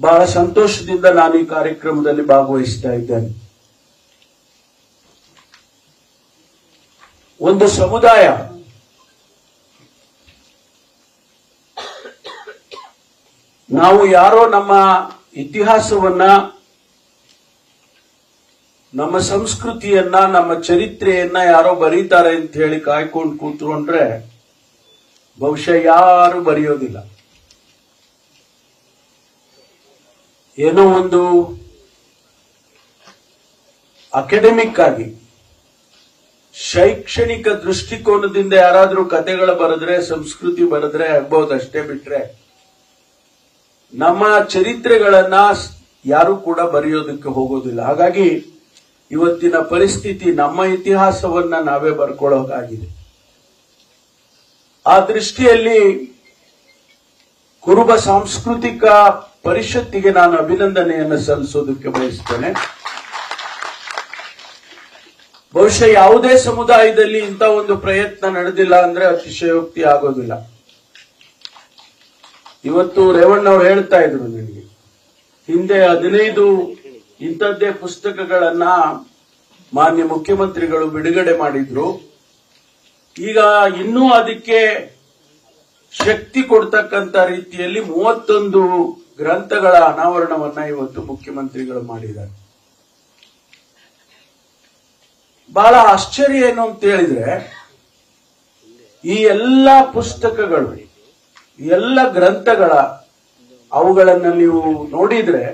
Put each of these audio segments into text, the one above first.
ಬಹಳ ಸಂತೋಷದಿಂದ ನಾನು ಈ ಕಾರ್ಯಕ್ರಮದಲ್ಲಿ ಭಾಗವಹಿಸ್ತಾ ಇದ್ದೇನೆ. ಒಂದು ಸಮುದಾಯ ನಾವು ಯಾರೋ ನಮ್ಮ ಇತಿಹಾಸವನ್ನ, ನಮ್ಮ ಸಂಸ್ಕೃತಿಯನ್ನ, ನಮ್ಮ ಚರಿತ್ರೆಯನ್ನ ಯಾರೋ ಬರೀತಾರೆ ಅಂತ ಹೇಳಿ ಕಾಯ್ಕೊಂಡು ಕೂತ್ಕೊಂಡ್ರೆ ಬಹುಶಃ ಯಾರು ಬರೆಯೋದಿಲ್ಲ. ಏನೋ ಒಂದು ಅಕಾಡೆಮಿಕ್ ಆಗಿ, ಶೈಕ್ಷಣಿಕ ದೃಷ್ಟಿಕೋನದಿಂದ ಯಾರಾದರೂ ಕತೆಗಳು ಬರೆದ್ರೆ, ಸಂಸ್ಕೃತಿ ಬರೆದ್ರೆ ಆಗ್ಬಹುದು ಅಷ್ಟೇ ಬಿಟ್ರೆ, ನಮ್ಮ ಚರಿತ್ರೆಗಳನ್ನ ಯಾರು ಕೂಡ ಬರೆಯೋದಕ್ಕೆ ಹೋಗೋದಿಲ್ಲ. ಹಾಗಾಗಿ ಇವತ್ತಿನ ಪರಿಸ್ಥಿತಿ ನಮ್ಮ ಇತಿಹಾಸವನ್ನ ನಾವೇ ಬರ್ಕೊಳ್ಳೋಕಾಗಿದೆ. ಆ ದೃಷ್ಟಿಯಲ್ಲಿ ಕುರುಬ ಸಾಂಸ್ಕೃತಿಕ ಪರಿಷತ್ತಿಗೆ ನಾನು ಅಭಿನಂದನೆಯನ್ನು ಸಲ್ಲಿಸೋದಕ್ಕೆ ಬಯಸ್ತೇನೆ. ಬಹುಶಃ ಯಾವುದೇ ಸಮುದಾಯದಲ್ಲಿ ಇಂಥ ಒಂದು ಪ್ರಯತ್ನ ನಡೆದಿಲ್ಲ ಅಂದ್ರೆ ಅತಿಶಯೋಕ್ತಿ ಆಗೋದಿಲ್ಲ. ಇವತ್ತು ರೇವಣ್ಣವ್ರು ಹೇಳ್ತಾ ಇದ್ರು ನನಗೆ, ಹಿಂದೆ ಹದಿನೈದು ಇಂಥದ್ದೇ ಪುಸ್ತಕಗಳನ್ನ ಮಾನ್ಯ ಮುಖ್ಯಮಂತ್ರಿಗಳು ಬಿಡುಗಡೆ ಮಾಡಿದ್ರು. ಈಗ ಇನ್ನೂ ಅದಕ್ಕೆ ಶಕ್ತಿ ಕೊಡ್ತಕ್ಕಂಥ ರೀತಿಯಲ್ಲಿ ಮೂವತ್ತೊಂದು ಗ್ರಂಥಗಳ ಅನಾವರಣವನ್ನ ಇವತ್ತು ಮುಖ್ಯಮಂತ್ರಿಗಳು ಮಾಡಿದ್ದಾರೆ. ಬಹಳ ಆಶ್ಚರ್ಯ ಏನು ಅಂತ ಹೇಳಿದ್ರೆ, ಈ ಎಲ್ಲ ಪುಸ್ತಕಗಳು ಎಲ್ಲ ಗ್ರಂಥಗಳ ಅವುಗಳನ್ನ ನೀವು ನೋಡಿದ್ರೆ,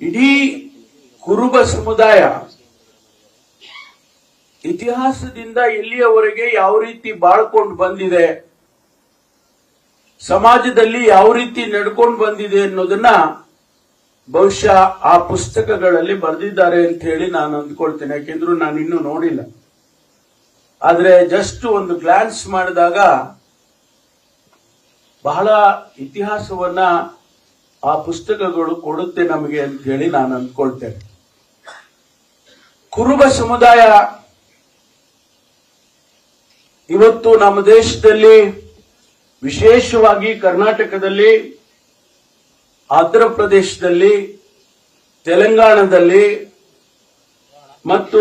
ಇಡೀ ಕುರುಬ ಸಮುದಾಯ ಇತಿಹಾಸದಿಂದ ಎಲ್ಲಿಯವರೆಗೆ ಯಾವ ರೀತಿ ಬಾಳ್ಕೊಂಡು ಬಂದಿದೆ ಸಮಾಜದಲ್ಲಿ ಯಾವ ರೀತಿ ನಡ್ಕೊಂಡು ಬಂದಿದೆ ಅನ್ನೋದನ್ನ ಬಹುಶಃ ಆ ಪುಸ್ತಕಗಳಲ್ಲಿ ಬರೆದಿದ್ದಾರೆ ಅಂತ ಹೇಳಿ ನಾನು ಅಂದ್ಕೊಳ್ತೇನೆ. ಯಾಕೆಂದ್ರೂ ನಾನು ಇನ್ನೂ ನೋಡಿಲ್ಲ. ಆದ್ರೆ ಜಸ್ಟ್ ಒಂದು ಗ್ಲಾನ್ಸ್ ಮಾಡಿದಾಗ ಬಹಳ ಇತಿಹಾಸವನ್ನ ಆ ಪುಸ್ತಕಗಳು ಕೊಡುತ್ತೆ ನಮಗೆ ಅಂತ ಹೇಳಿ ನಾನು ಅಂದ್ಕೊಳ್ತೇನೆ. ಕುರುಬ ಸಮುದಾಯ ಇವತ್ತು ನಮ್ಮ ದೇಶದಲ್ಲಿ ವಿಶೇಷವಾಗಿ ಕರ್ನಾಟಕದಲ್ಲಿ, ಆಂಧ್ರ ಪ್ರದೇಶದಲ್ಲಿ, ತೆಲಂಗಾಣದಲ್ಲಿ ಮತ್ತು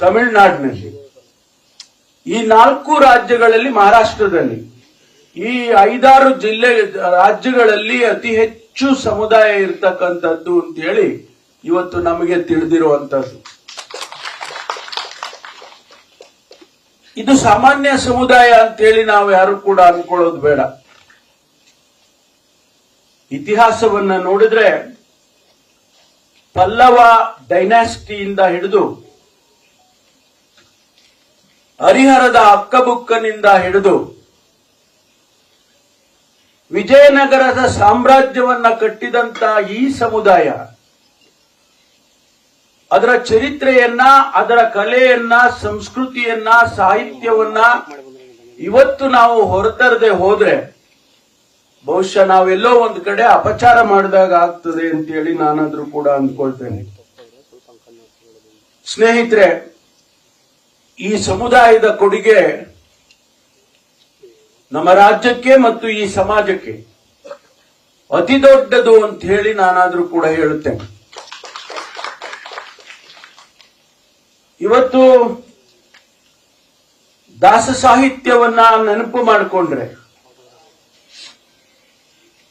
ತಮಿಳುನಾಡಿನಲ್ಲಿ. ಈ ನಾಲ್ಕು ರಾಜ್ಯಗಳಲ್ಲಿ ಮಹಾರಾಷ್ಟ್ರದಲ್ಲಿ. ಈ ಐದಾರು ಜಿಲ್ಲೆ ರಾಜ್ಯಗಳಲ್ಲಿ ಅತಿ ಹೆಚ್ಚು ಸಮುದಾಯ ಇರತಕ್ಕಂಥದ್ದು ಅಂತ ಹೇಳಿ ಇವತ್ತು ನಮಗೆ ತಿಳಿದಿರುವಂತದ್ದು ಇದು ಸಾಮಾನ್ಯ ಸಮುದಾಯ ಅಂತೇಳಿ ನಾವು ಯಾರು ಕೂಡ ಅನ್ಕೊಳ್ಳೋದು ಬೇಡ. ಇತಿಹಾಸವನ್ನ ನೋಡಿದ್ರೆ ಪಲ್ಲವ ಡೈನಾಸ್ಟಿಯಿಂದ ಹಿಡಿದು ಹರಿಹರದ ಅಕ್ಕಬುಕ್ಕನಿಂದ ಹಿಡಿದು ವಿಜಯನಗರದ ಸಾಮ್ರಾಜ್ಯವನ್ನ ಕಟ್ಟಿದಂತ ಈ ಸಮುದಾಯ ಅದರ ಚರಿತ್ರೆಯನ್ನ, ಅದರ ಕಲೆಯನ್ನ, ಸಂಸ್ಕೃತಿಯನ್ನ, ಸಾಹಿತ್ಯವನ್ನ ಇವತ್ತು ನಾವು ಹೊರತರದೆ ಹೋದ್ರೆ ಬಹುಶಃ ನಾವೆಲ್ಲೋ ಒಂದ್ ಕಡೆ ಅಪಚಾರ ಮಾಡಿದಾಗ ಆಗ್ತದೆ ಅಂತೇಳಿ ನಾನಾದ್ರೂ ಕೂಡ ಅಂದ್ಕೊಳ್ತೇನೆ. ಸ್ನೇಹಿತರೆ, ಈ ಸಮುದಾಯದ ಕೊಡುಗೆ ನಮ್ಮ ರಾಜ್ಯಕ್ಕೆ ಮತ್ತು ಈ ಸಮಾಜಕ್ಕೆ ಅತಿ ದೊಡ್ಡದು ಅಂತ ಹೇಳಿ ನಾನಾದ್ರೂ ಕೂಡ ಹೇಳುತ್ತೇನೆ. ಇವತ್ತು ದಾಸ ಸಾಹಿತ್ಯವನ್ನ ನೆನಪು ಮಾಡಿಕೊಂಡ್ರೆ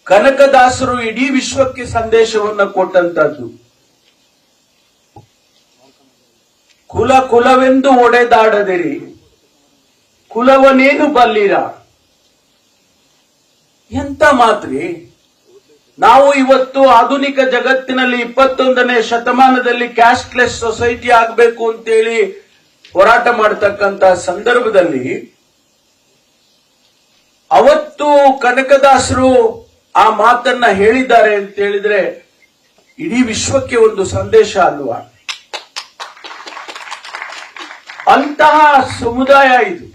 ಕನಕದಾಸರು ಇಡೀ ವಿಶ್ವಕ್ಕೆ ಸಂದೇಶವನ್ನ ಕೊಟ್ಟಂತದ್ದು. ಕುಲ ಕುಲವೆಂದು ಒಡೆದಾಡದಿರಿ, ಕುಲವನೇನು ಬಲ್ಲಿರ? ಎಂತ ಮಾತ್ರಿ? ನಾವು ಇವತ್ತು ಆಧುನಿಕ ಜಗತ್ತಿನಲ್ಲಿ ಇಪ್ಪತ್ತೊಂದನೇ ಶತಮಾನದಲ್ಲಿ ಕ್ಯಾಸ್ಟ್ಲೆಸ್ ಸೊಸೈಟಿ ಆಗಬೇಕು ಅಂತೇಳಿ ಹೋರಾಟ ಮಾಡತಕ್ಕಂತ ಸಂದರ್ಭದಲ್ಲಿ ಅವತ್ತು ಕನಕದಾಸರು ಆ ಮಾತನ್ನ ಹೇಳಿದ್ದಾರೆ ಅಂತ ಹೇಳಿದ್ರೆ ಇಡೀ ವಿಶ್ವಕ್ಕೆ ಒಂದು ಸಂದೇಶ ಅಲ್ವಾ? ಅಂತಹ ಸಮುದಾಯ ಇದು.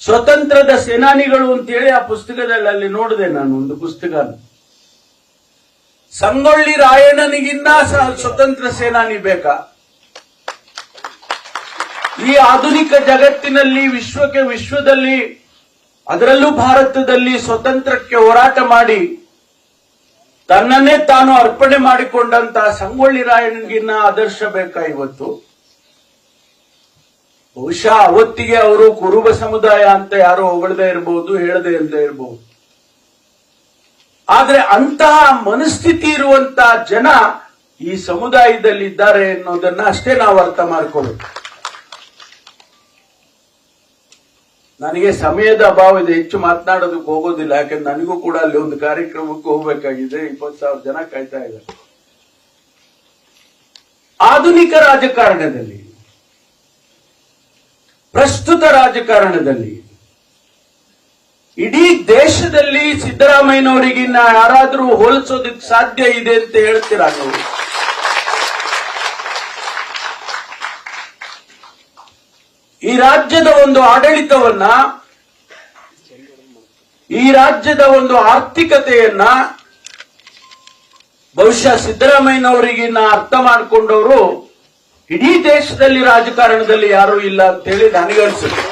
ಸ್ವತಂತ್ರದ ಸೇನಾನಿಗಳು ಅಂತೇಳಿ ಆ ಪುಸ್ತಕದಲ್ಲಿ ಅಲ್ಲಿ ನೋಡಿದೆ ನಾನು ಒಂದು ಪುಸ್ತಕ. ಸಂಗೊಳ್ಳಿ ರಾಯಣ್ಣನಿಗಿನ್ನ ಸ್ವತಂತ್ರ ಸೇನಾನಿ ಬೇಕಾ? ಈ ಆಧುನಿಕ ಜಗತ್ತಿನಲ್ಲಿ, ವಿಶ್ವಕ್ಕೆ ವಿಶ್ವದಲ್ಲಿ, ಅದರಲ್ಲೂ ಭಾರತದಲ್ಲಿ ಸ್ವತಂತ್ರಕ್ಕೆ ಹೋರಾಟ ಮಾಡಿ, ತನ್ನನ್ನೇ ತಾನು ಅರ್ಪಣೆ ಮಾಡಿಕೊಂಡಂತ ಸಂಗೊಳ್ಳಿ ರಾಯಣ್ಣಗಿನ್ನ ಆದರ್ಶ ಬೇಕಾ ಇವತ್ತು? ಬಹುಶಃ ಅವತ್ತಿಗೆ ಅವರು ಕುರುಬ ಸಮುದಾಯ ಅಂತ ಯಾರೋ ಹೊಗಳದೇ ಇರಬಹುದು ಹೇಳದೆ ಇಲ್ಲದೆ ಇರಬಹುದು ಆದ್ರೆ ಅಂತಹ ಮನಸ್ಥಿತಿ ಇರುವಂತಹ ಜನ ಈ ಸಮುದಾಯದಲ್ಲಿ ಇದ್ದಾರೆ ಅನ್ನೋದನ್ನ ಅಷ್ಟೇ ನಾವು ಅರ್ಥ ಮಾಡ್ಕೊಳ್ಬೇಕು ನನಗೆ ಸಮಯದ ಅಭಾವ ಇದೆ, ಹೆಚ್ಚು ಮಾತನಾಡೋದಕ್ಕೆ ಹೋಗೋದಿಲ್ಲ, ಯಾಕಂದ್ರೆ ನನಗೂ ಕೂಡ ಅಲ್ಲಿ ಒಂದು ಕಾರ್ಯಕ್ರಮಕ್ಕೆ ಹೋಗ್ಬೇಕಾಗಿದೆ, ಇಪ್ಪತ್ತು ಸಾವಿರ ಜನ ಕಾಯ್ತಾ ಇದ್ದಾರೆ. ಆಧುನಿಕ ರಾಜಕಾರಣದಲ್ಲಿ ಪ್ರಸ್ತುತ ರಾಜಕಾರಣದಲ್ಲಿ. ಇಡೀ ದೇಶದಲ್ಲಿ ಸಿದ್ದರಾಮಯ್ಯನವರಿಗಿನ್ನ ಯಾರಾದರೂ ಹೋಲಿಸೋದಕ್ಕೆ ಸಾಧ್ಯ ಇದೆ ಅಂತ ಹೇಳ್ತೀರಾ ನೀವು? ಈ ರಾಜ್ಯದ ಒಂದು ಆಡಳಿತವನ್ನ, ಈ ರಾಜ್ಯದ ಒಂದು ಆರ್ಥಿಕತೆಯನ್ನ ಬಹುಶಃ ಸಿದ್ದರಾಮಯ್ಯನವರಿಗಿನ್ನ ಅರ್ಥ ಮಾಡಿಕೊಂಡವರು ಇಡೀ ದೇಶದಲ್ಲಿ ರಾಜಕಾರಣದಲ್ಲಿ ಯಾರೂ ಇಲ್ಲ ಅಂತೇಳಿ ಅನಿಸುತ್ತೆ.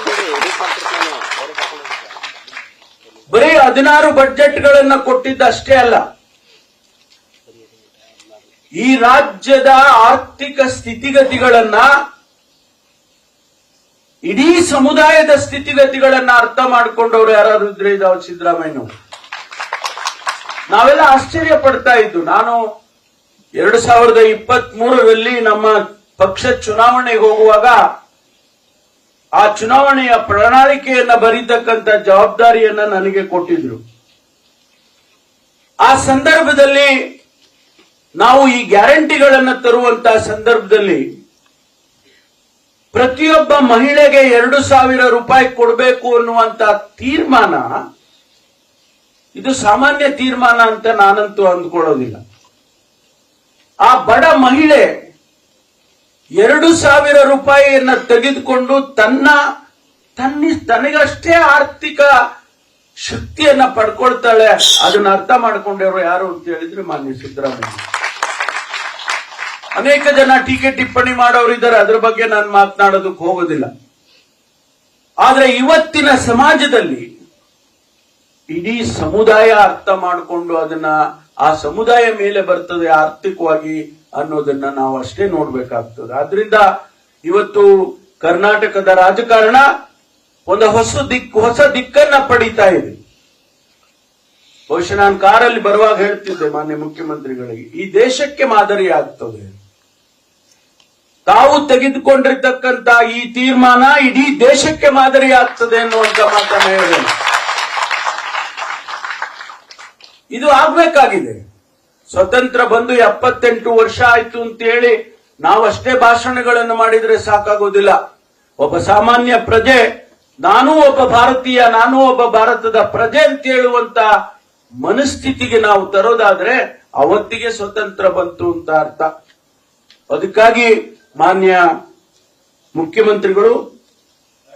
ಬರೀ ಹದಿನಾರು ಬಡ್ಜೆಟ್ಗಳನ್ನ ಕೊಟ್ಟಿದ್ದಷ್ಟೇ ಅಲ್ಲ, ಈ ರಾಜ್ಯದ ಆರ್ಥಿಕ ಸ್ಥಿತಿಗತಿಗಳನ್ನ, ಇಡೀ ಸಮುದಾಯದ ಸ್ಥಿತಿಗತಿಗಳನ್ನ ಅರ್ಥ ಮಾಡಿಕೊಂಡವರು ಯಾರು ಇದ್ರೆ ಇದು ಸಿದ್ದರಾಮಯ್ಯ ನಾವೆಲ್ಲ ಆಶ್ಚರ್ಯ ಪಡ್ತಾ ಇದ್ದು, ನಾನು ಎರಡು ಸಾವಿರದ ಇಪ್ಪತ್ತ್ ಮೂರರಲ್ಲಿ ನಮ್ಮ ಪಕ್ಷ ಚುನಾವಣೆಗೆ ಹೋಗುವಾಗ ಆ ಚುನಾವಣೆಯ ಪ್ರಣಾಳಿಕೆಯನ್ನ ಬರೀತಕ್ಕಂತ ಜವಾಬ್ದಾರಿಯನ್ನ ನನಗೆ ಕೊಟ್ಟಿದ್ರು. ಆ ಸಂದರ್ಭದಲ್ಲಿ ನಾವು ಈ ಗ್ಯಾರಂಟಿಗಳನ್ನ ತರುವಂತಹ ಸಂದರ್ಭದಲ್ಲಿ ಪ್ರತಿಯೊಬ್ಬ ಮಹಿಳೆಗೆ ಎರಡು ಸಾವಿರ ರೂಪಾಯಿ ಕೊಡಬೇಕು ಅನ್ನುವಂತ ತೀರ್ಮಾನ, ಇದು ಸಾಮಾನ್ಯ ತೀರ್ಮಾನ ಅಂತ ನಾನಂತೂ ಅಂದ್ಕೊಳ್ಳೋದಿಲ್ಲ. ಆ ಬಡ ಮಹಿಳೆ ಎರಡು ಸಾವಿರ ರೂಪಾಯಿಯನ್ನ ತೆಗೆದುಕೊಂಡು ತನ್ನ ತನ್ನ ತನಗಷ್ಟೇ ಆರ್ಥಿಕ ಶಕ್ತಿಯನ್ನ ಪಡ್ಕೊಳ್ತಾಳೆ. ಅದನ್ನ ಅರ್ಥ ಮಾಡಿಕೊಂಡಿರೋ ಯಾರು ಅಂತ ಹೇಳಿದ್ರೆ ಮಾನ್ಯ ಸಿದ್ದರಾಮಯ್ಯ. ಅನೇಕ ಜನ ಟೀಕೆ ಟಿಪ್ಪಣಿ ಮಾಡೋರು ಇದ್ದಾರೆ. ಅದ್ರ ಬಗ್ಗೆ ನಾನು ಮಾತನಾಡೋದಕ್ಕೆ ಹೋಗೋದಿಲ್ಲ. ಆದ್ರೆ ಇವತ್ತಿನ ಸಮಾಜದಲ್ಲಿ ಇಡೀ ಸಮುದಾಯ ಅರ್ಥ ಮಾಡಿಕೊಂಡು ಅದನ್ನ ಆ ಸಮುದಾಯ ಮೇಲೆ ಬರ್ತದೆ ಆರ್ಥಿಕವಾಗಿ ಅನ್ನೋದನ್ನ ನಾವು ಅಷ್ಟೇ ನೋಡ್ಬೇಕಾಗ್ತದೆ. ಆದ್ರಿಂದ ಇವತ್ತು ಕರ್ನಾಟಕದ ರಾಜಕಾರಣ ಒಂದು ಹೊಸ ದಿಕ್, ಹೊಸ ದಿಕ್ಕನ್ನ ಪಡೀತಾ ಇದೆ. ಬಹುಶಃ ನಾನು ಕಾರಲ್ಲಿ ಬರುವಾಗ ಹೇಳ್ತಿದ್ದೆ ಮಾನ್ಯ ಮುಖ್ಯಮಂತ್ರಿಗಳಿಗೆ, ಈ ದೇಶಕ್ಕೆ ಮಾದರಿ ಆಗ್ತದೆ. ತಾವು ತೆಗೆದುಕೊಂಡಿರ್ತಕ್ಕಂತ ಈ ತೀರ್ಮಾನ ಇಡೀ ದೇಶಕ್ಕೆ ಮಾದರಿ ಆಗ್ತದೆ ಅನ್ನುವಂತ ಮಾತನ್ನ ಹೇಳಿದೆ ಇದು ಆಗ್ಬೇಕಾಗಿದೆ. ಸ್ವತಂತ್ರ ಬಂದು ಎಪ್ಪತ್ತೆಂಟು ವರ್ಷ ಆಯ್ತು ಅಂತ ಹೇಳಿ ನಾವಷ್ಟೇ ಭಾಷಣಗಳನ್ನು ಮಾಡಿದ್ರೆ ಸಾಕಾಗೋದಿಲ್ಲ. ಒಬ್ಬ ಸಾಮಾನ್ಯ ಪ್ರಜೆ, ನಾನೂ ಒಬ್ಬ ಭಾರತೀಯ, ನಾನೂ ಒಬ್ಬ ಭಾರತದ ಪ್ರಜೆ ಅಂತ ಹೇಳುವಂತ ಮನಸ್ಥಿತಿಗೆ ನಾವು ತರೋದಾದ್ರೆ ಅವತ್ತಿಗೆ ಸ್ವತಂತ್ರ ಬಂತು ಅಂತ ಅರ್ಥ. ಅದಕ್ಕಾಗಿ ಮಾನ್ಯ ಮುಖ್ಯಮಂತ್ರಿಗಳು,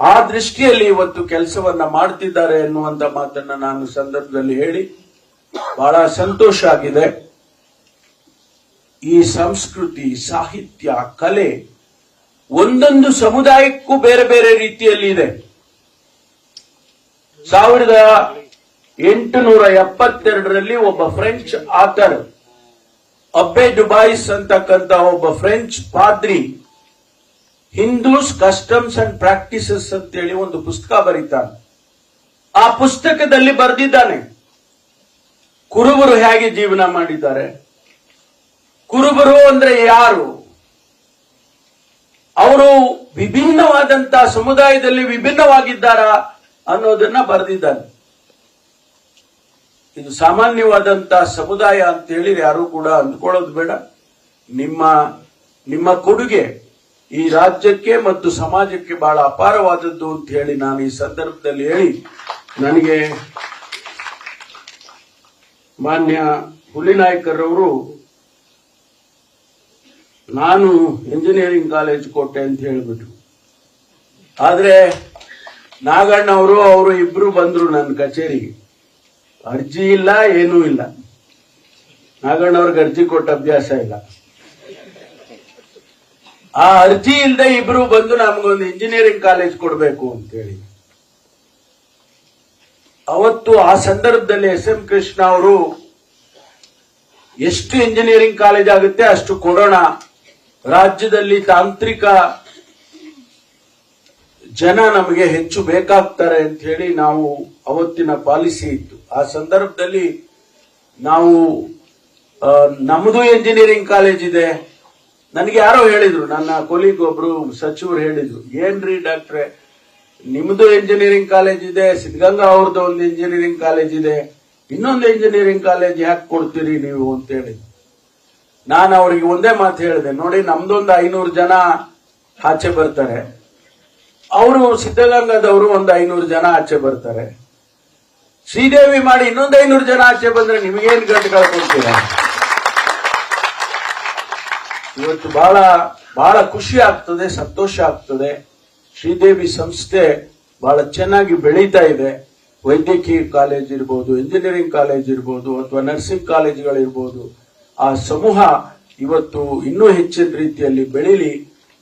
ಆ ದೃಷ್ಟಿಯಲ್ಲಿ ಇವತ್ತು ಕೆಲಸವನ್ನ ಮಾಡ್ತಿದ್ದಾರೆ ಎನ್ನುವಂತ ಮಾತನ್ನ ನಾನು ಸಂದರ್ಭದಲ್ಲಿ ಹೇಳಿ ಬಹಳ ಸಂತೋಷ ಆಗಿದೆ. ಈ ಸಂಸ್ಕೃತಿ, ಸಾಹಿತ್ಯ, ಕಲೆ ಒಂದೊಂದು ಸಮುದಾಯಕ್ಕೂ ಬೇರೆ ಬೇರೆ ರೀತಿಯಲ್ಲಿ ಇದೆ. ಸಾವಿರದ ಎಂಟುನೂರ ಎಪ್ಪತ್ತೆರಡರಲ್ಲಿ ಒಬ್ಬ ಫ್ರೆಂಚ್ ಆಥರ್, ಅಬ್ಬೆ ಡುಬಾಯಿಸ್ ಅಂತಕ್ಕಂತ ಒಬ್ಬ ಫ್ರೆಂಚ್ ಪಾದ್ರಿ, ಹಿಂದೂಸ್ ಕಸ್ಟಮ್ಸ್ ಅಂಡ್ ಪ್ರಾಕ್ಟೀಸಸ್ ಅಂತೇಳಿ ಒಂದು ಪುಸ್ತಕ ಬರೀತಾನೆ. ಆ ಪುಸ್ತಕದಲ್ಲಿ ಬರೆದಿದ್ದಾನೆ. ಕುರುಬರು ಹೇಗೆ ಜೀವನ ಮಾಡಿದ್ದಾರೆ? ಕುರುಬರು ಅಂದ್ರೆ ಯಾರು? ಅವರು ವಿಭಿನ್ನವಾದಂತ ಸಮುದಾಯದಲ್ಲಿ ವಿಭಿನ್ನವಾಗಿದ್ದಾರ ಅನ್ನೋದನ್ನ ಬರೆದಿದ್ದಾನೆ. ಇದು ಸಾಮಾನ್ಯವಾದಂತ ಸಮುದಾಯ ಅಂತ ಹೇಳಿ ಯಾರು ಕೂಡ ಅಂದ್ಕೊಳ್ಳೋದು ಬೇಡ. ನಿಮ್ಮ ನಿಮ್ಮ ಕೊಡುಗೆ ಈ ರಾಜ್ಯಕ್ಕೆ ಮತ್ತು ಸಮಾಜಕ್ಕೆ ಬಹಳ ಅಪಾರವಾದದ್ದು ಅಂತ ಹೇಳಿ ನಾನು ಈ ಸಂದರ್ಭದಲ್ಲಿ ಹೇಳಿ ನನಗೆ ಮಾನ್ಯ ಹುಲಿನಾಯ್ಕರವರು, ನಾನು ಇಂಜಿನಿಯರಿಂಗ್ ಕಾಲೇಜ್ ಕೊಟ್ಟೆ ಅಂತ ಹೇಳ್ಬಿಟ್ರು. ಆದ್ರೆ ನಾಗಣ್ಣ ಅವರು ಅವರು ಇಬ್ರು ಬಂದ್ರು ನನ್ನ ಕಚೇರಿಗೆ ಅರ್ಜಿ ಇಲ್ಲ, ಏನೂ ಇಲ್ಲ. ನಾಗಣ್ಣ ಅವ್ರಿಗೆ ಅರ್ಜಿ ಕೊಟ್ಟ ಅಭ್ಯಾಸ ಇಲ್ಲ. ಆ ಅರ್ಜಿ ಇಲ್ಲದೆ ಇಬ್ರು ಬಂದು ನಮಗೊಂದು ಇಂಜಿನಿಯರಿಂಗ್ ಕಾಲೇಜ್ ಕೊಡಬೇಕು ಅಂತೇಳಿ. ಅವತ್ತು ಆ ಸಂದರ್ಭದಲ್ಲಿ ಎಸ್ ಎಂ ಕೃಷ್ಣ ಅವರು ಎಷ್ಟು ಇಂಜಿನಿಯರಿಂಗ್ ಕಾಲೇಜ್ ಆಗುತ್ತೆ ಅಷ್ಟು ಕೊಡೋಣ. ರಾಜ್ಯದಲ್ಲಿ ತಾಂತ್ರಿಕ ಜನ ನಮಗೆ ಹೆಚ್ಚು ಬೇಕಾಗ್ತಾರೆ ಅಂತ ಹೇಳಿ ನಾವು ಅವತ್ತಿನ ಪಾಲಿಸಿ ಇತ್ತು. ಆ ಸಂದರ್ಭದಲ್ಲಿ ನಾವು ನಮ್ಮದು ಇಂಜಿನಿಯರಿಂಗ್ ಕಾಲೇಜ್ ಇದೆ. ನನಗೆ ಯಾರೋ ಹೇಳಿದ್ರು, ನನ್ನ ಕೊಲೀಗ್ ಒಬ್ರು ಸಚಿವರು ಹೇಳಿದ್ರು, ಏನ್ರಿ ಡಾಕ್ಟ್ರೆ ನಿಮ್ದು ಇಂಜಿನಿಯರಿಂಗ್ ಕಾಲೇಜ್ ಇದೆ, ಸಿದ್ಧಗಂಗಾ ಅವ್ರದ್ದು ಒಂದು ಇಂಜಿನಿಯರಿಂಗ್ ಕಾಲೇಜ್ ಇದೆ. ಇನ್ನೊಂದು ಇಂಜಿನಿಯರಿಂಗ್ ಕಾಲೇಜ್ ಯಾಕೆ ಕೊಡ್ತೀರಿ ನೀವು ಅಂತೇಳಿ. ನಾನು ಅವ್ರಿಗೆ ಒಂದೇ ಮಾತು ಹೇಳಿದೆ, ನೋಡಿ ನಮ್ದೊಂದು ಐನೂರು ಜನ ಆಚೆ ಬರ್ತಾರೆ. ಅವರು ಸಿದ್ಧಗಂಗಾದವರು ಒಂದು ಐನೂರು ಜನ ಆಚೆ ಬರ್ತಾರೆ. ಶ್ರೀದೇವಿ ಮಾಡಿ ಇನ್ನೊಂದು ಐನೂರು ಜನ ಆಚೆ ಬಂದ್ರೆ ನಿಮಗೇನು ಗಂಟು ಕಳ್ಕೊಳ್ತೀರಾ ಇವತ್ತು ಬಹಳ ಬಹಳ ಖುಷಿ ಆಗ್ತದೆ, ಸಂತೋಷ ಆಗ್ತದೆ. ಶ್ರೀದೇವಿ ಸಂಸ್ಥೆ ಬಹಳ ಚೆನ್ನಾಗಿ ಬೆಳೀತಾ ಇದೆ. ವೈದ್ಯಕೀಯ ಕಾಲೇಜ್ ಇರ್ಬೋದು ಇಂಜಿನಿಯರಿಂಗ್ ಕಾಲೇಜ್ ಇರ್ಬೋದು, ಅಥವಾ ನರ್ಸಿಂಗ್ ಕಾಲೇಜ್ಗಳಿರ್ಬೋದು ಆ ಸಮೂಹ ಇವತ್ತು ಇನ್ನೂ ಹೆಚ್ಚಿನ ರೀತಿಯಲ್ಲಿ ಬೆಳೀಲಿ.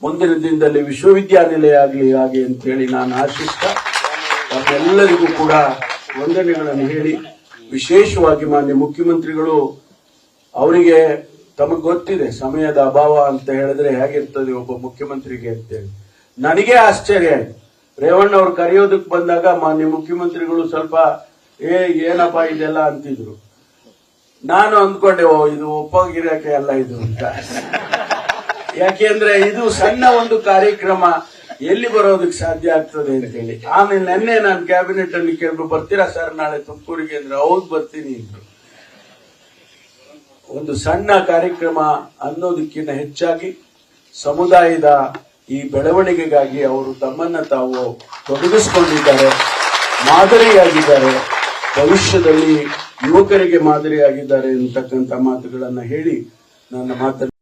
ಮುಂದಿನ ದಿನದಲ್ಲಿ ವಿಶ್ವವಿದ್ಯಾನಿಲಯ ಆಗಲಿ, ಹಾಗೆ ಅಂತ ಹೇಳಿ ನಾನು ಆಶಿಸ್ತಾ. ತಮ್ಮೆಲ್ಲರಿಗೂ ಕೂಡ ವಂದನೆಗಳನ್ನು ಹೇಳಿ. ವಿಶೇಷವಾಗಿ ಮಾನ್ಯ ಮುಖ್ಯಮಂತ್ರಿಗಳು, ಅವರಿಗೆ ತಮಗೆ ಗೊತ್ತಿದೆ, ಸಮಯದ ಅಭಾವ ಅಂತ ಹೇಳಿದ್ರೆ ಹೇಗಿರ್ತದೆ ಒಬ್ಬ ಮುಖ್ಯಮಂತ್ರಿಗೆ ಅಂತೇಳಿ. ನನಗೆ ಆಶ್ಚರ್ಯ ಆಯ್ತು. ರೇವಣ್ಣ ಅವ್ರು ಕರೆಯೋದಕ್ಕೆ ಬಂದಾಗ ಮಾನ್ಯ ಮುಖ್ಯಮಂತ್ರಿಗಳು ಸ್ವಲ್ಪ, ಏ, ಏನಪ್ಪ ಇದೆಲ್ಲ? ಅಂತಿದ್ರು. ನಾನು ಅಂದ್ಕೊಂಡೆ, ಓ, ಇದು ಒಪ್ಪಗಿರಕ್ಕೆ ಅಲ್ಲ ಇದು ಅಂತ. ಯಾಕೆಂದ್ರೆ ಇದು ಸಣ್ಣ ಒಂದು ಕಾರ್ಯಕ್ರಮ, ಎಲ್ಲಿ ಬರೋದಕ್ಕೆ ಸಾಧ್ಯ ಆಗ್ತದೆ ಅಂತ ಹೇಳಿ ಆಮೇಲೆ ನೆನ್ನೆ ನಾನು ಕ್ಯಾಬಿನೆಟ್ ಅಲ್ಲಿ ಕೇಳಿದ್ರು, ಬರ್ತೀರಾ ಸರ್ ನಾಳೆ ತುಮಕೂರಿಗೆ? ಅಂದ್ರೆ. ಹೌದು, ಬರ್ತೀನಿ, ಅಂದ್ರು. ಒಂದು ಸಣ್ಣ ಕಾರ್ಯಕ್ರಮ ಅನ್ನೋದಕ್ಕಿಂತ ಹೆಚ್ಚಾಗಿ ಸಮುದಾಯದ ಈ ಬೆಳವಣಿಗೆಗಾಗಿ ಅವರು ತಮ್ಮನ್ನ ತಾವು ತೊಡಗಿಸಿಕೊಂಡಿದ್ದಾರೆ, ಮಾದರಿಯಾಗಿದ್ದಾರೆ, ಭವಿಷ್ಯದಲ್ಲಿ ಯುವಕರಿಗೆ ಮಾದರಿಯಾಗಿದ್ದಾರೆ ಅಂತಕ್ಕಂಥ ಮಾತುಗಳನ್ನು ಹೇಳಿ ನನ್ನ ಮಾತನ್ನು